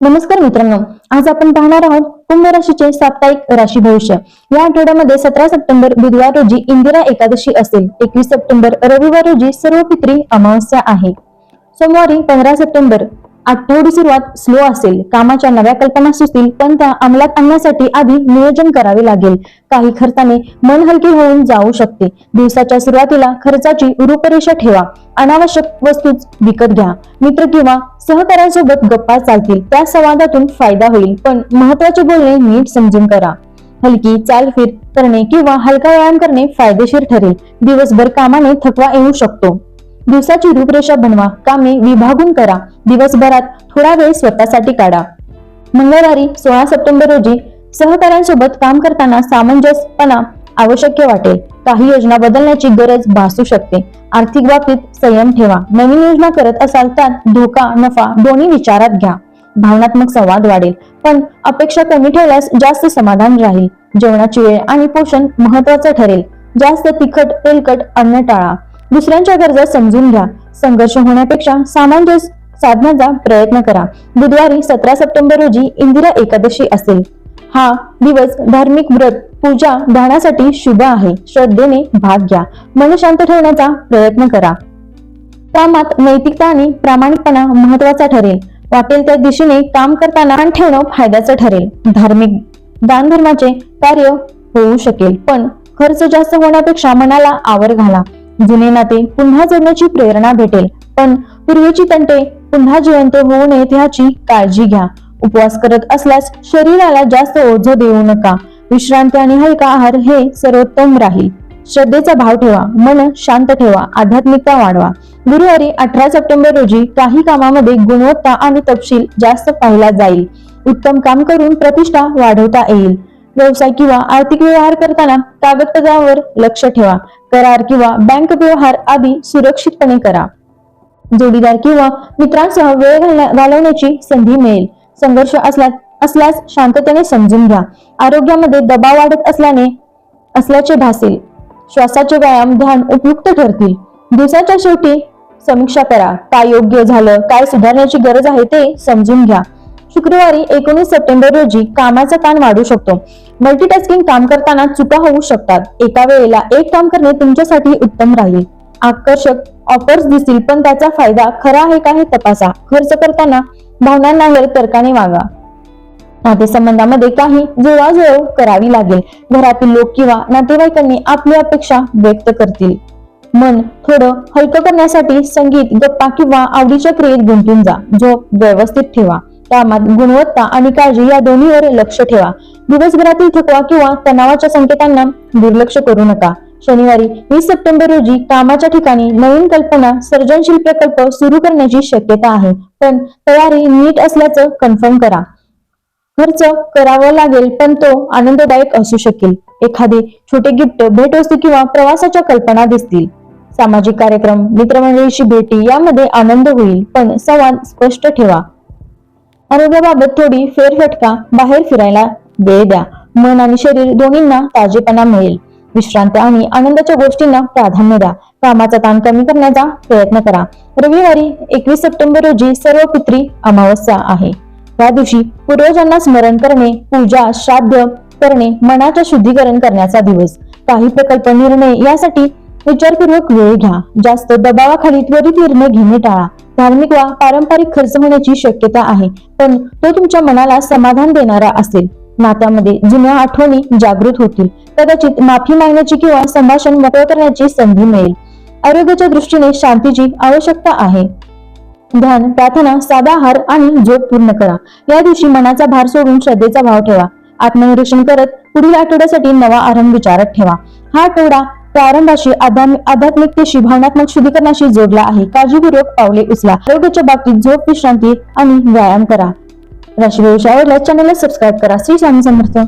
नमस्कार मित्रांनो आज आपण पाहणार आहोत कुंभ राशीचे साप्ताहिक राशी भविष्य. या आठवड्यामध्ये सतरा सप्टेंबर बुधवार रोजी इंदिरा एकादशी असेल. एकवीस सप्टेंबर रविवार रोजी सर्व पित्री अमावस्या आहे. सोमवारी पंधरा सप्टेंबर आठवडी सुरुवात स्लो असेल कामाच्या नव्या कल्पना सुचतील पण त्या अंमलात आणण्यासाठी आधी नियोजन करावे लागेल. काही खर्चाने मन हलके होऊन जाऊ शकते. दिवसाच्या सुरुवातीला खर्चाची रूपरेषा ठेवा. अनावश्यक वस्तूच विकत घ्या. मित्र किंवा सहकाऱ्यांसोबत गप्पा चालतील. त्या संवादातून फायदा होईल पण महत्त्वाचे बोलणे नीट समजून करा. हलकी चालफिर करणे किंवा हलका व्यायाम करणे फायदेशीर ठरेल. दिवसभर कामाने थकवा येऊ शकतो. दिवसाची रूपरेषा बनवा कामे विभागून करा दिवसभरात थोडा वेळ स्वतःसाठी काढा. मंगळवारी सोळा सप्टेंबर रोजी सहकाऱ्यांसोबत काम करताना सामंजस्यपणा आवश्यक वाटेल. काही योजना बदलण्याची गरज भासू शकते. आर्थिक बाबतीत संयम ठेवा. नवीन योजना करत असाल त्यात धोका नफा दोन्ही विचारात घ्या. भावनात्मक संवाद वाढेल पण अपेक्षा कमी ठेवल्यास जास्त समाधान राहील. जेवणाची वेळ आणि पोषण महत्वाचं ठरेल. जास्त तिखट तेलकट अन्न टाळा. दुसऱ्यांच्या गरजा समजून घ्या. संघर्ष होण्यापेक्षा सामंजस्य साधण्याचा प्रयत्न करा. बुधवारी सतरा सप्टेंबर रोजी इंदिरा एकादशी असेल. हा दिवस धार्मिक व्रत पूजा ध्यानासाठी शुभ आहे. श्रद्धेने भाग घ्या. मन शांत ठेवण्याचा प्रयत्न करा. कामात नैतिकता आणि प्रामाणिकपणा महत्त्वाचा ठरेल. वाटेल त्या दिशेने काम करताना ठेवणं फायद्याचं ठरेल. धार्मिक दानधर्माचे कार्य होऊ शकेल. पण खर्च जास्त होण्यापेक्षा मनाला आवर घाला. जुने नाते पुन्हा जोडण्याची प्रेरणा भेटेल. पण पूर्वीची तंटे पुन्हा जिवंत होऊ नयेत ह्याची काळजी घ्या. उपवास करत असल्यास शरीराला जास्त ओझ देऊ नका. विश्रांती आणि हलका आहार हे सर्वोत्तम राहील. श्रद्धेचा भाव ठेवा मन शांत ठेवा आध्यात्मिकता वाढवा. गुरुवारी अठरा सप्टेंबर रोजी काही कामामध्ये गुणवत्ता आणि तपशील जास्त पाहिला जाईल. उत्तम काम करून प्रतिष्ठा वाढवता येईल. व्यवसाय किंवा आर्थिक व्यवहार करताना कागदपत्रावर लक्ष ठेवा. करार किंवा बँक व्यवहार आदी सुरक्षितपणे करा. जोडीदार किंवा मित्रांसह वेळ घालण्या- घालवण्याची संधी मिळेल. संघर्ष असला असल्यास शांततेने समजून घ्या. आरोग्यामध्ये दबाव वाढत असल्याने असल्याचे भासेल. श्वासाचे व्यायाम ध्यान उपयुक्त ठरतील. दिवसाच्या शेवटी समीक्षा करा. काय योग्य झालं काय सुधारण्याची गरज आहे ते समजून घ्या. शुक्रवारी एकोणीस सप्टेंबर रोजी कामाचा ताण वाढू शकतो. मल्टीटास्किंग काम करताना चुका होऊ शकतात. एका वेळेला एक काम करणे तुमच्यासाठी उत्तम राहील. आकर्षक ऑफर्स दिसतील पण त्याचा फायदा खरा आहे का हे तपासा. खर्च करताना भावनांना तर्काने वागा. नातेसंबंधामध्ये काही जुळवाजुळव करावी लागेल. घरातील लोक किंवा नातेवाईकांनी आपली अपेक्षा व्यक्त करतील. मन थोडं हलकं करण्यासाठी संगीत गप्पा किंवा आवडीच्या क्रियेत गुंतून जा. झोप व्यवस्थित ठेवा. कामात गुणवत्ता आणि काळजी या दोन्हीवर लक्ष ठेवा. दिवसभरातील थकवा किंवा तणावाच्या संकेतांना दुर्लक्ष करू नका. शनिवारी वीस सप्टेंबर रोजी कामाच्या ठिकाणी नवीन कल्पना सर्जनशील प्रकल्प सुरू करण्याची शक्यता आहे. पण तयारी नीट असल्याचं कन्फर्म करा. खर्च करावा लागेल पण तो आनंददायक असू शकेल. एखादे छोटे गिफ्ट भेटवस्तू किंवा प्रवासाच्या कल्पना दिसतील. सामाजिक कार्यक्रम मित्रमंडळीशी भेटी यामध्ये आनंद होईल पण संवाद स्पष्ट ठेवा. आरोग्याबाबत थोडी फेरफटका बाहेर फिरायला वेळ द्या. मन आणि शरीर दोन्हींना ताजेपणा मिळेल. विश्रांती आणि आनंदाच्या गोष्टींना प्राधान्य द्या. कामाचा ताण कमी करण्याचा प्रयत्न करा. रविवारी एकवीस सप्टेंबर रोजी सर्व पित्री अमावस्या आहे. त्या दिवशी पूर्वजांना स्मरण करणे पूजा श्राद्ध करणे मनाचे शुद्धीकरण करण्याचा दिवस. काही प्रकल्प निर्णय यासाठी विचारपूर्वक वेळ घ्या. जास्त दबावाखाली त्वरित निर्णय घेणे टाळा. धार्मिक वा पारंपरिक खर्च होण्याची शक्यता आहे पण तो तुमच्या मनाला समाधान देणारा असेल. नात्यामध्ये जुन्या आठवणी जागृत होतील. कदाचित माफी मागण्याची किंवा संभाषण मोकळं करण्याची संधी मिळेल. आरोग्याच्या दृष्टीने शांतीची आवश्यकता आहे. ध्यान प्रार्थना साधा आहार आणि झोप पूर्ण करा. या दिवशी मनाचा भार सोडून श्रद्धेचा भाव ठेवा. आत्मनिरीक्षण करत पुढील आठवड्यासाठी नवा आरंभ विचारात ठेवा. हा आठवडा प्रारंभाशी आध्यात्मिकतेशी भावनात्मक शुद्धीकरणाशी जोडला आहे. काळजीपूर्वक पावले उचला. आरोग्याच्या बाबतीत झोप विश्रांती आणि व्यायाम करा. राशी भविष्य आवडल्यास चॅनलला सबस्क्राईब करा. श्री स्वामी समर्थ.